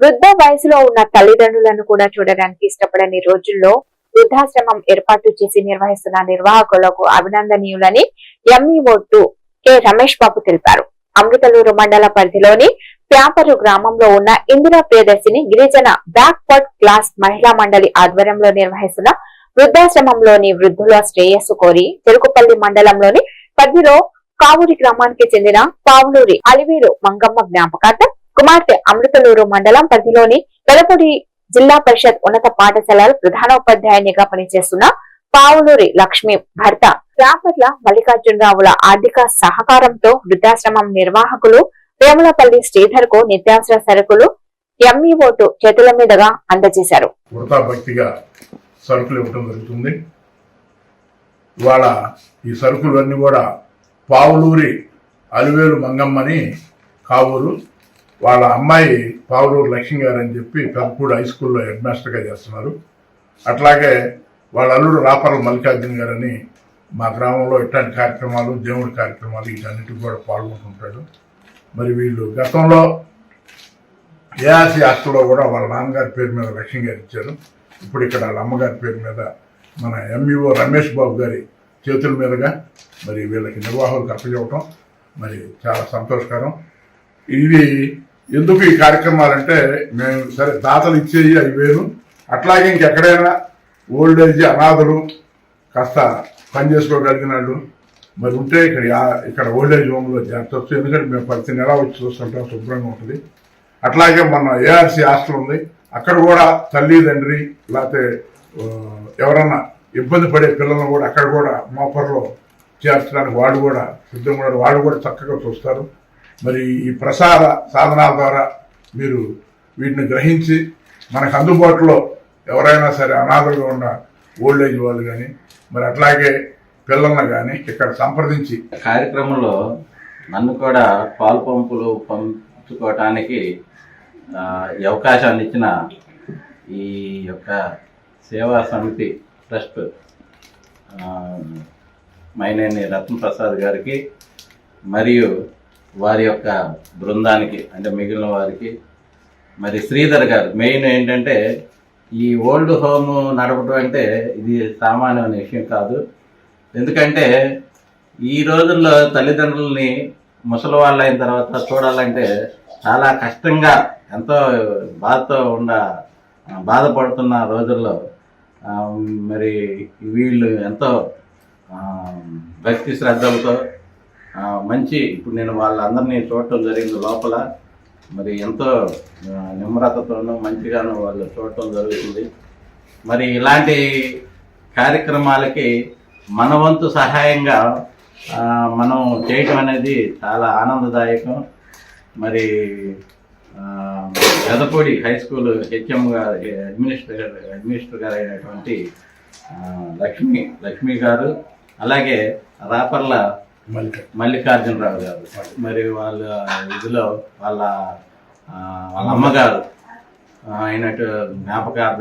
వృద్ధ వయసులో ఉన్న తల్లిదండ్రులను కూడా చూడడానికి ఇష్టపడని రోజుల్లో వృద్ధాశ్రమం ఏర్పాటు చేసి నిర్వహిస్తున్న నిర్వాహకులకు అభినందనీయులని MEO two K Ramesh Babu తెలిపారు. అమృతలూరు మండల పరిధిలోని ప్యాపరు గ్రామంలో ఉన్న ఇందిరా ప్రియదర్శిని గిరిజన బ్యాక్వర్డ్ క్లాస్ మహిళా మండలి ఆధ్వర్యంలో నిర్వహిస్తున్న వృద్ధాశ్రమంలోని వృద్ధుల శ్రేయస్సు కోరి చెరుకుపల్లి మండలంలోని పద్దిలో కావూరి గ్రామానికి చెందిన పావులూరి అలివేరు మంగమ్మ జ్ఞాపకార్థం కుమార్తె అమృతలూరు మండలం పరిధిలోని పెదపూడి జిల్లా పరిషత్ ఉన్నత పాఠశాల ప్రధానోపాధ్యాయునిగా పనిచేస్తున్న పావులూరి లక్ష్మి భర్త. రాపర్ల మల్లికార్జునరావుల ఆర్థిక సహకారంతో వృద్ధాశ్రమం నిర్వాహకులు వేములపల్లి శ్రీధర్కు నిత్యావసర సరుకులు ఎంఈఓటు చేతుల మీదుగా అందజేశారు. సరుకులు ఇవ్వడం జరుగుతుంది. ఇవాళ ఈ సరుకులన్నీ కూడా పావులూరి అలివేలు మంగమ్మని కావూరు. వాళ్ళ అమ్మాయి పావులూరు లక్ష్మి గారు అని చెప్పి పెద్దపూడి హై స్కూల్లో హెడ్ మాస్టర్గా చేస్తున్నారు. అట్లాగే వాళ్ళ అల్లుడు రాపర్ల మల్లికార్జున గారని మా గ్రామంలో ఇట్లాంటి కార్యక్రమాలు దేవుడి కార్యక్రమాలు వీటన్నిటికి కూడా పాల్గొంటుంటాడు. మరి వీళ్ళు గతంలో ఏఆర్సీ హాస్టల్లో కూడా వాళ్ళ నాన్నగారి పేరు మీద లక్ష్మి గారు ఇచ్చారు. ఇప్పుడు ఇక్కడ వాళ్ళ అమ్మగారి పేరు మీద మన ఎంఈఓ రమేష్ బాబు గారి చేతుల మీదుగా మరి వీళ్ళకి నిర్వాహకులకు అప్పచెప్పటం మరి చాలా సంతోషకరం. ఇది ఎందుకు ఈ కార్యక్రమాలంటే మేము సరే దాతలు ఇచ్చేవి అవి వేరు. అట్లాగే ఇంకెక్కడైనా ఓల్డ్ ఏజ్ అనాథలు కాస్త పని చేసుకోగలిగిన వాళ్ళు మరి ఉంటే ఇక్కడ ఇక్కడ ఓల్డ్ ఏజ్ హోమ్లో చేర్చవచ్చు ఎందుకంటే మేము ప్రతి నెల వచ్చి చూస్తుంటాం శుభ్రంగా ఉంటుంది. అట్లాగే మన ఏఆర్సీ హాస్టల్ ఉంది. అక్కడ కూడా తల్లి తండ్రి లేకపోతే ఎవరన్నా ఇబ్బంది పడే పిల్లలను కూడా అక్కడ కూడా మోపర్లో చేర్చడానికి వాళ్ళు కూడా సిద్ధంగా ఉన్నారు. వాళ్ళు కూడా చక్కగా చూస్తారు. మరి ఈ ప్రసార సాధనాల ద్వారా మీరు వీటిని గ్రహించి మనకు అందుబాటులో ఎవరైనా సరే అనాథలుగా ఉన్న ఓల్డ్ ఏజ్ వాళ్ళు కానీ మరి అట్లాగే పిల్లలను కానీ ఇక్కడ సంప్రదించి కార్యక్రమంలో నన్ను కూడా పాలు పంపులు పంచుకోవటానికి అవకాశాన్ని ఇచ్చిన ఈ యొక్క సేవా సమితి ట్రస్ట్ మైనేని రత్న ప్రసాద్ గారికి మరియు వారి యొక్క బృందానికి అంటే మిగిలిన వారికి. మరి శ్రీధర్ గారు మెయిన్ ఏంటంటే ఈ ఓల్డ్ హోమ్ నడపడం అంటే ఇది సామాన్యమైన విషయం కాదు. ఎందుకంటే ఈ రోజుల్లో తల్లిదండ్రుల్ని ముసలి వాళ్ళు అయిన తర్వాత చూడాలంటే చాలా కష్టంగా ఎంతో బాధతో ఉండ బాధపడుతున్న రోజుల్లో మరి వీళ్ళు ఎంతో భక్తి శ్రద్ధలతో మంచి ఇప్పుడు నేను వాళ్ళందరినీ చూడటం జరిగింది లోపల. మరి ఎంతో నిమ్రతతోనూ మంచిగాను వాళ్ళు చూడటం జరుగుతుంది. మరి ఇలాంటి కార్యక్రమాలకి మన వంతు సహాయంగా మనం చేయటం అనేది చాలా ఆనందదాయకం. మరి గదపూడి హై స్కూల్ హెచ్ఎం గారు అడ్మినిస్ట్రేటర్ అడ్మినిస్టర్ గారు అయినటువంటి లక్ష్మి లక్ష్మి గారు. అలాగే రాపర్ల మల్లికార్జునరావు గారు. మరి వాళ్ళ ఇదిలో వాళ్ళ వాళ్ళ అమ్మగారు అయినట్టు జ్ఞాపకార్థం